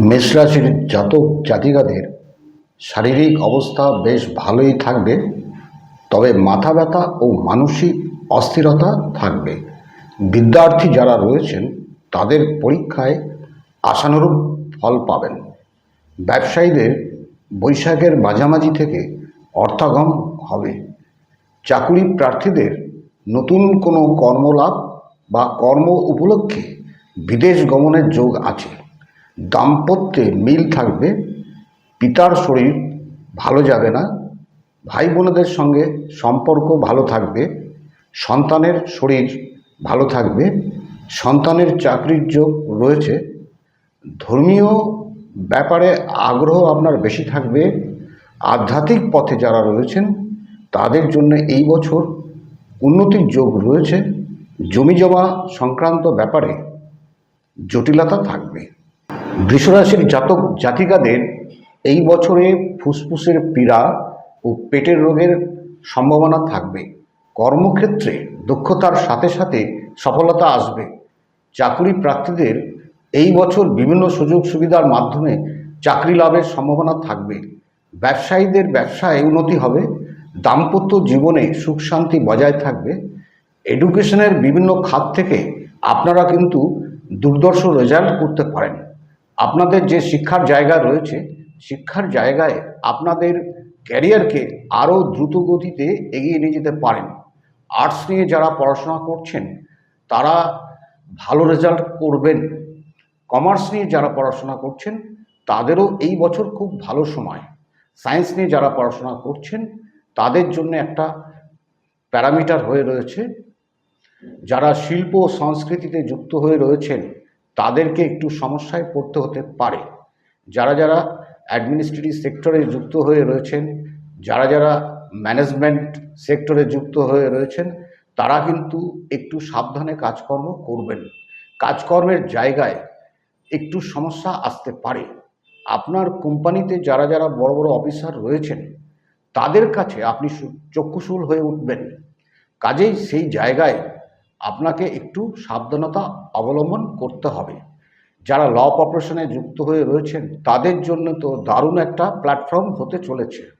মেষরাশির জাতক জাতিকাদের শারীরিক অবস্থা বেশ ভালোই থাকবে, তবে মাথা ব্যথা ও মানসিক অস্থিরতা থাকবে। বিদ্যার্থী যারা রয়েছেন, তাদের পরীক্ষায় আশানুরূপ ফল পাবেন। ব্যবসায়ীদের বৈশাখের মাঝামাঝি থেকে অর্থাগম হবে। চাকুরি প্রার্থীদের নতুন কোনো কর্মলাভ বা কর্ম উপলক্ষে বিদেশ গমনের যোগ আছে। দাম্পত্যে মিল থাকবে, পিতার শরীর ভালো যাবে না ভাই বোনেদের সঙ্গে সম্পর্ক ভালো থাকবে, সন্তানের শরীর ভালো থাকবে, সন্তানের চাকরির যোগ রয়েছে, ধর্মীয় ব্যাপারে আগ্রহ আপনার বেশি থাকবে, আধ্যাত্মিক পথে যারা রয়েছেন, তাদের জন্য এই বছর উন্নতির যোগ রয়েছে, জমি জমা সংক্রান্ত ব্যাপারে জটিলতা থাকবে। বৃষরাশির জাতক জাতিকাদের এই বছরে ফুসফুসের পীড়া ও পেটের রোগের সম্ভাবনা থাকবে। কর্মক্ষেত্রে দক্ষতার সাথে সাথে সফলতা আসবে। চাকরি প্রার্থীদের এই বছর বিভিন্ন সুযোগ সুবিধার মাধ্যমে চাকরি লাভের সম্ভাবনা থাকবে। ব্যবসায়ীদের ব্যবসায় উন্নতি হবে, দাম্পত্য জীবনে সুখ শান্তি বজায় থাকবে। এডুকেশনের বিভিন্ন খাত থেকে আপনারা কিন্তু দুর্দর্শ রেজাল্ট করতে পারেন। আপনাদের যে শিক্ষার জায়গা রয়েছে, শিক্ষার জায়গায় আপনাদের ক্যারিয়ারকে আরও দ্রুত গতিতে এগিয়ে নিয়ে যেতে পারেন। আর্টস নিয়ে যারা পড়াশোনা করছেন, তারা ভালো রেজাল্ট করবেন। কমার্স নিয়ে যারা পড়াশোনা করছেন, তাদেরও এই বছর খুব ভালো সময়। সায়েন্স নিয়ে যারা পড়াশোনা করছেন, তাদের জন্য একটা প্যারামিটার হয়ে রয়েছে। যারা শিল্প ও সংস্কৃতিতে যুক্ত হয়ে রয়েছেন তাদেরকে একটু সমস্যায় পড়তে হতে পারে। যারা যারা অ্যাডমিনিস্ট্রেটিভ সেক্টরে যুক্ত হয়ে রয়েছেন, যারা যারা ম্যানেজমেন্ট সেক্টরে যুক্ত হয়ে রয়েছেন, তারা কিন্তু একটু সাবধানে কাজকর্ম করবেন। কাজকর্মের জায়গায় একটু সমস্যা আসতে পারে। আপনার কোম্পানিতে যারা যারা বড় বড় অফিসার রয়েছেন, তাদের কাছে আপনি চক্ষুশূল হয়ে উঠবেন। কাজেই সেই জায়গায় আপনাকে একটু সাবধানতা অবলম্বন করতে হবে। যারা ল অপারেশনে যুক্ত হয়ে রয়েছেন, তাদের জন্য তো দারুণ একটা প্ল্যাটফর্ম হতে চলেছে।